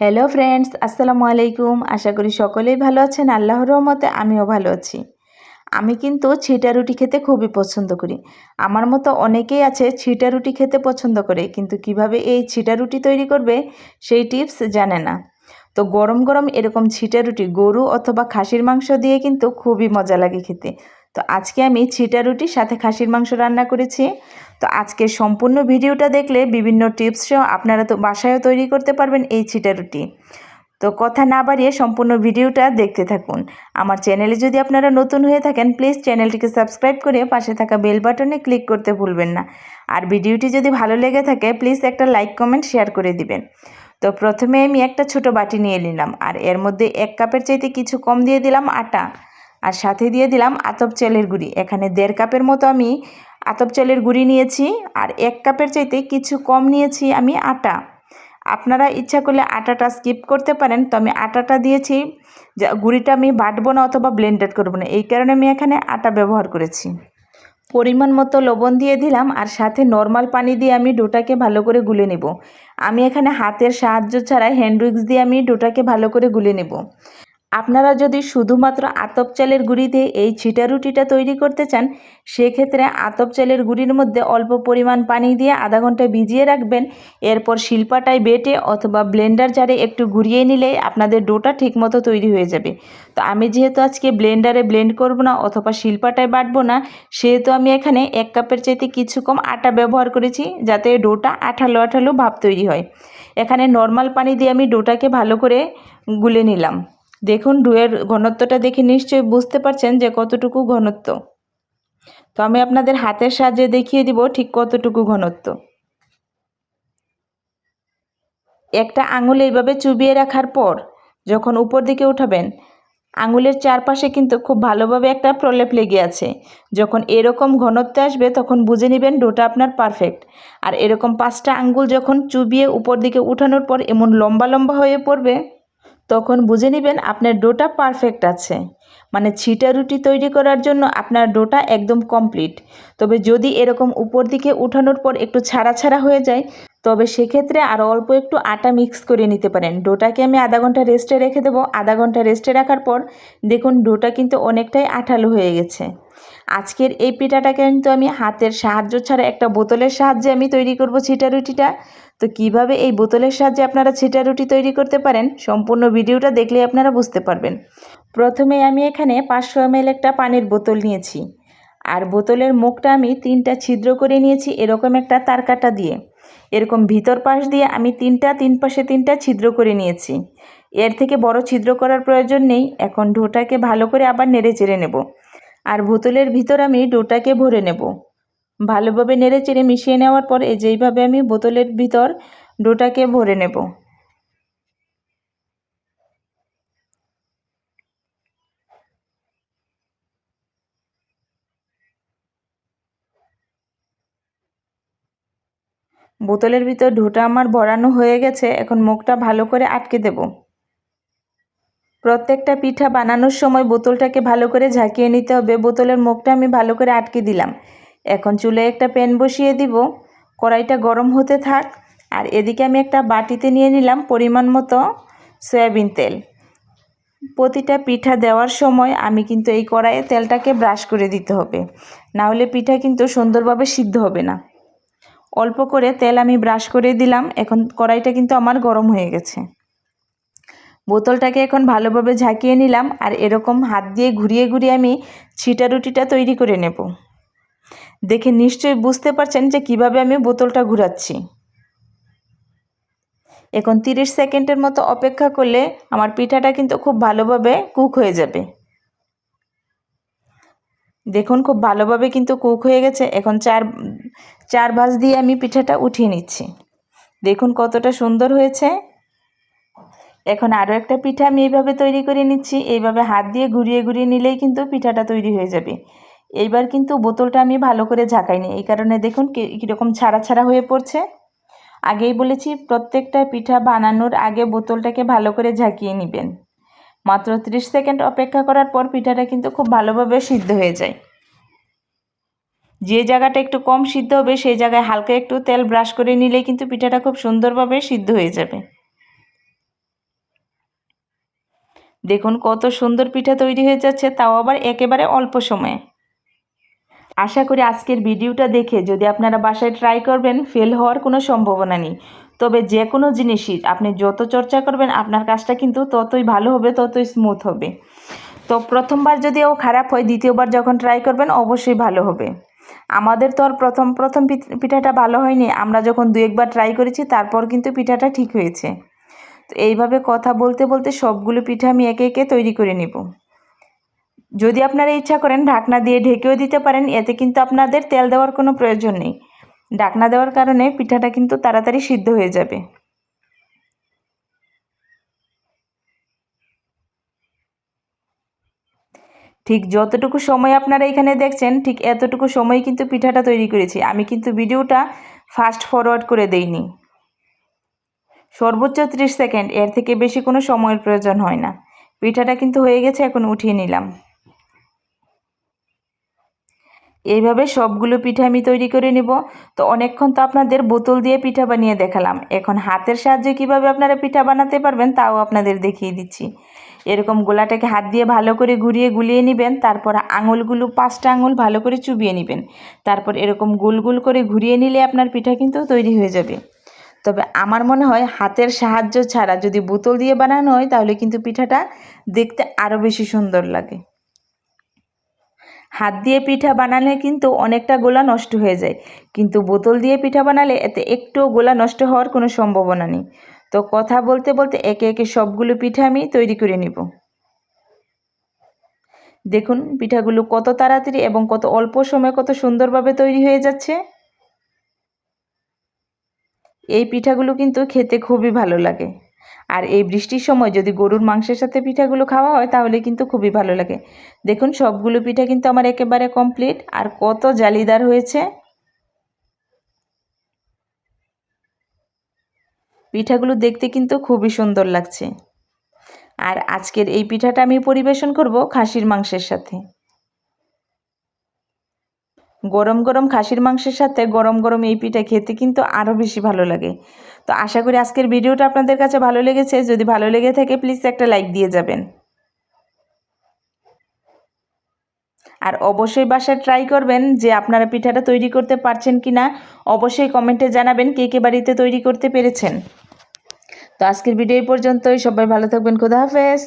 Hello friends আসসালামু আলাইকুম। আশা করি সকলেই ভালো আছেন। আল্লাহর রহমতে আমিও ভালো আছি। আমি কিন্তু ছিটা রুটি খেতে খুবই পছন্দ করি। আমার মতো অনেকেই আছে ছিটা রুটি খেতে পছন্দ করে, কিন্তু কীভাবে এই ছিটা রুটি তৈরি করবে সেই টিপস জানে না। তো গরম গরম এরকম ছিটা রুটি, গরু অথবা খাসির মাংস দিয়ে কিন্তু খুবই মজা লাগে খেতে। তো আজকে আমি ছিটা রুটির সাথে খাসির মাংস রান্না করেছি। তো আজকে সম্পূর্ণ ভিডিওটা দেখলে বিভিন্ন টিপস আপনারা তো বাসায়ও তৈরি করতে পারবেন এই ছিটা রুটি। তো কথা না বাড়িয়ে সম্পূর্ণ ভিডিওটা দেখতে থাকুন। আমার চ্যানেলে যদি আপনারা নতুন হয়ে থাকেন, প্লিজ চ্যানেলটিকে সাবস্ক্রাইব করে পাশে থাকা বেল বাটনে ক্লিক করতে ভুলবেন না। আর ভিডিওটি যদি ভালো লেগে থাকে, প্লিজ একটা লাইক, কমেন্ট, শেয়ার করে দিবেন। তো প্রথমে আমি একটা ছোট বাটি নিয়ে নিলাম, আর এর মধ্যে এক কাপের চাইতে কিছু কম দিয়ে দিলাম আটা। আর সাথে দিয়ে দিলাম আতপ চালের গুঁড়ি। এখানে দেড় কাপের মতো আমি আতপ চালের গুঁড়ি নিয়েছি আর এক কাপের চাইতে কিছু কম নিয়েছি আমি আটা। আপনারা ইচ্ছা করলে আটাটা স্কিপ করতে পারেন তো আমি আটাটা দিয়েছি। যা, গুঁড়িটা আমি বাটবো না অথবা ব্লেন্ডেড করব না, এই কারণে আমি এখানে আটা ব্যবহার করেছি। পরিমাণ মতো লবণ দিয়ে দিলাম আর সাথে নর্মাল পানি দিয়ে আমি ডোটাকে ভালো করে গুলে নেব। আমি এখানে হাতের সাহায্য ছাড়া হ্যান্ড উইক্স দিয়ে আমি ডোটাকে ভালো করে গুলে নেব। আপনারা যদি শুধুমাত্র আতপ চালের গুঁড়ি দিয়ে এই ছিটা রুটিটা তৈরি করতে চান, সেক্ষেত্রে আতপ চালের গুঁড়ির মধ্যে অল্প পরিমাণ পানি দিয়ে আধা ঘণ্টা ভিজিয়ে রাখবেন। এরপর শিল্পাটায় বেটে অথবা ব্লেন্ডার জারে একটু ঘুরিয়ে নিলে আপনাদের ডোটা ঠিকমতো তৈরি হয়ে যাবে। তো আমি যেহেতু আজকে ব্লেন্ডারে ব্লেন্ড করব না অথবা শিল্পাটায় বাটবো না, সেহেতু আমি এখানে এক কাপের চাইতে কিছু কম আটা ব্যবহার করেছি যাতে ডোটা আঠালো আঠালো ভাব তৈরি হয়। এখানে নর্মাল পানি দিয়ে আমি ডোটাকে ভালো করে গুলে নিলাম। দেখুন ডুয়ের ঘনত্বটা দেখে নিশ্চয়ই বুঝতে পারছেন যে কতটুকু ঘনত্ব। তো আমি আপনাদের হাতের সাহায্যে দেখিয়ে দিব ঠিক কতটুকু ঘনত্ব। একটা আঙুল এইভাবে চুবিয়ে রাখার পর যখন উপর দিকে উঠাবেন, আঙুলের চারপাশে কিন্তু খুব ভালোভাবে একটা প্রলেপ লেগে আছে। যখন এরকম ঘনত্ব আসবে তখন বুঝে নেবেন ডোটা আপনার পারফেক্ট। আর এরকম পাঁচটা আঙ্গুল যখন চুবিয়ে উপর দিকে উঠানোর পর এমন লম্বা লম্বা হয়ে পড়বে তখন বুঝে নেবেন আপনার ডোটা পারফেক্ট আছে। মানে ছিটা রুটি তৈরি করার জন্য আপনার ডোটা একদম কমপ্লিট তবে যদি এরকম উপর দিকে উঠানোর পর একটু ছাড়া ছাড়া হয়ে যায়, তবে সেক্ষেত্রে আরও অল্প একটু আটা মিক্স করে নিতে পারেন। ডোটাকে আমি আধা ঘণ্টা রেস্টে রেখে দেবো। আধা ঘণ্টা রেস্টে রাখার পর দেখুন ডোটা কিন্তু অনেকটাই আঠালো হয়ে গেছে। আজকের এই পিঠাটা কিন্তু আমি হাতের সাহায্য ছাড়া একটা বোতলের সাহায্যে আমি তৈরি করব ছিটা রুটিটা। তো কীভাবে এই বোতলের সাহায্যে আপনারা ছিটা রুটি তৈরি করতে পারেন সম্পূর্ণ ভিডিওটা দেখলে আপনারা বুঝতে পারবেন। প্রথমে আমি এখানে পাঁচশো এমএল একটা পানির বোতল নিয়েছি। আর বোতলের মুখটা আমি তিনটা ছিদ্র করে নিয়েছি এরকম একটা তারকাটা দিয়ে। এরকম ভিতর পাশ দিয়ে আমি তিনটা, তিন পাশে তিনটা ছিদ্র করে নিয়েছি। এর থেকে বড় ছিদ্র করার প্রয়োজন নেই। এখন ঢোটাকে ভালো করে আবার নেড়ে চেড়ে নেব। আর বোতলের ভিতর আমি ডোটাকে ভরে নেব। ভালোভাবে নেড়ে চেড়ে মিশিয়ে নেওয়ার পর এই যেইভাবে আমি বোতলের ভিতর ডোটাকে ভরে নেব। বোতলের ভিতর ঢোটা আমার ভরানো হয়ে গেছে, এখন মুখটা ভালো করে আটকে দেব। প্রত্যেকটা পিঠা বানানোর সময় বোতলটাকে ভালো করে ঝাঁকিয়ে নিতে হবে। বোতলের মুখটা আমি ভালো করে আটকে দিলাম। এখন চুলে একটা প্যান বসিয়ে দিব। কড়াইটা গরম হতে থাক। আর এদিকে আমি একটা বাটিতে নিয়ে নিলাম পরিমাণ মতো সয়াবিন তেল। প্রতিটা পিঠা দেওয়ার সময় আমি কিন্তু এই কড়াইয়ে তেলটাকে ব্রাশ করে দিতে হবে। না হলে পিঠা কিন্তু সুন্দরভাবে সিদ্ধ হবে না। অল্প করে তেল আমি ব্রাশ করে দিলাম। এখন কড়াইটা কিন্তু আমার গরম হয়ে গেছে। বোতলটাকে এখন ভালোভাবে ঝাঁকিয়ে নিলাম আর এরকম হাত দিয়ে ঘুরিয়ে ঘুরিয়ে আমি ছিটা রুটিটা তৈরি করে নেব। দেখে নিশ্চয়ই বুঝতে পারছেন যে কীভাবে আমি বোতলটা ঘুরাচ্ছি। এখন তিরিশ সেকেন্ডের মতো অপেক্ষা করলে আমার পিঠাটা কিন্তু খুব ভালোভাবে কুক হয়ে যাবে। দেখুন খুব ভালোভাবে কিন্তু কুক হয়ে গেছে। এখন চার চার ভাজ দিয়ে আমি পিঠাটা উঠিয়ে নিচ্ছি। দেখুন কতটা সুন্দর হয়েছে। এখন আরও একটা পিঠা আমি এইভাবে তৈরি করে নিচ্ছি। এইভাবে হাত দিয়ে ঘুরিয়ে ঘুরিয়ে নিলেই কিন্তু পিঠাটা তৈরি হয়ে যাবে। এইবার কিন্তু বোতলটা আমি ভালো করে ঝাঁকাইনি। এই কারণে দেখুন কীরকম ছাড়া ছাড়া হয়ে পড়ছে। আগেই বলেছি, প্রত্যেকটা পিঠা বানানোর আগে বোতলটাকে ভালো করে ঝাঁকিয়ে নেবেন। মাত্র 30 সেকেন্ড অপেক্ষা করার পর পিঠাটা কিন্তু খুব ভালোভাবে সিদ্ধ হয়ে যায়। যে জায়গাটা একটু কম সিদ্ধ হবে, সেই জায়গায় হালকা একটু তেল ব্রাশ করে নিলে কিন্তু পিঠাটা খুব সুন্দরভাবে সিদ্ধ হয়ে যাবে। দেখুন কত সুন্দর পিঠা তৈরি হয়ে যাচ্ছে, তাও আবার একেবারে অল্প সময়ে। আশা করি আজকের ভিডিওটা দেখে যদি আপনারা বাসায় ট্রাই করবেন ফেল হওয়ার কোনো সম্ভাবনা নেই। তবে যে কোনো জিনিসই আপনি যত চর্চা করবেন, আপনার কাজটা কিন্তু ততই ভালো হবে, ততই স্মুথ হবে। তো প্রথমবার যদি ও খারাপ হয়, দ্বিতীয়বার যখন ট্রাই করবেন, অবশ্যই ভালো হবে। আমাদের তো আর প্রথম প্রথম পিঠাটা ভালো হয়নি। আমরা যখন দু একবার ট্রাই করেছি, তারপর কিন্তু পিঠাটা ঠিক হয়েছে। এইভাবে কথা বলতে বলতে সবগুলো পিঠা আমি একে একে তৈরি করে নেব। যদি আপনারা ইচ্ছা করেন ঢাকনা দিয়ে ঢেকেও দিতে পারেন, এতে কিন্তু আপনাদের তেল দেওয়ার কোনো প্রয়োজন নেই। ঢাকনা দেওয়ার কারণে পিঠাটা কিন্তু তাড়াতাড়ি সিদ্ধ হয়ে যাবে। ঠিক যতটুকু সময় আপনারা এখানে দেখছেন, ঠিক এতটুকু সময় কিন্তু পিঠাটা তৈরি করেছি। আমি কিন্তু ভিডিওটা ফাস্ট ফরওয়ার্ড করে দেইনি। সর্বোচ্চ ত্রিশ সেকেন্ড, এর থেকে বেশি কোনো সময়ের প্রয়োজন হয় না। পিঠাটা কিন্তু হয়ে গেছে, এখন উঠিয়ে নিলাম। এইভাবে সবগুলো পিঠা আমি তৈরি করে নেব। তো অনেকক্ষণ তো আপনাদের বোতল দিয়ে পিঠা বানিয়ে দেখালাম। এখন হাতের সাহায্যে কীভাবে আপনারা পিঠা বানাতে পারবেন, তাও আপনাদের দেখিয়ে দিচ্ছি। এরকম গোলাটাকে হাত দিয়ে ভালো করে ঘুরিয়ে গুলিয়ে নেবেন, তারপর আঙুলগুলো, পাঁচটা আঙুল ভালো করে চুবিয়ে নেবেন। তারপর এরকম গোল গোল করে ঘুরিয়ে নিলে আপনার পিঠা কিন্তু তৈরি হয়ে যাবে। তবে আমার মনে হয় হাতের সাহায্য ছাড়া যদি বোতল দিয়ে বানানো হয়, তাহলে কিন্তু পিঠাটা দেখতে আরও বেশি সুন্দর লাগে। হাত দিয়ে পিঠা বানালে কিন্তু অনেকটা গোলা নষ্ট হয়ে যায়। কিন্তু বোতল দিয়ে পিঠা বানালে এতে একটুও গোলা নষ্ট হওয়ার কোনো সম্ভাবনা নেই। তো কথা বলতে বলতে একে একে সবগুলো পিঠা আমি তৈরি করে নিব। দেখুন, পিঠাগুলো কত তাড়াতাড়ি এবং কত অল্প সময়ে কত সুন্দরভাবে তৈরি হয়ে যাচ্ছে। এই পিঠাগুলো কিন্তু খেতে খুবই ভালো লাগে। আর এই বৃষ্টির সময় যদি গরুর মাংসের সাথে পিঠাগুলো খাওয়া হয়, তাহলে কিন্তু খুবই ভালো লাগে। দেখুন, সবগুলো পিঠা কিন্তু আমার একেবারে কমপ্লিট আর কত জালিদার হয়েছে। পিঠাগুলো দেখতে কিন্তু খুবই সুন্দর লাগছে। আর আজকের এই পিঠাটা আমি পরিবেশন করব খাসির মাংসের সাথে। গরম গরম খাসির মাংসের সাথে গরম গরম এই পিঠা খেতে কিন্তু আরও বেশি ভালো লাগে। তো আশা করি আজকের ভিডিওটা আপনাদের কাছে ভালো লেগেছে। যদি ভালো লেগে থাকে প্লিজ একটা লাইক দিয়ে যাবেন। আর অবশ্যই বাসায় ট্রাই করবেন যে আপনারা পিঠাটা তৈরি করতে পারছেন কি না অবশ্যই কমেন্টে জানাবেন কে কে বাড়িতে তৈরি করতে পেরেছেন। তো আজকের ভিডিও পর্যন্তই। সবাই ভালো থাকবেন। খোদা হাফেজ।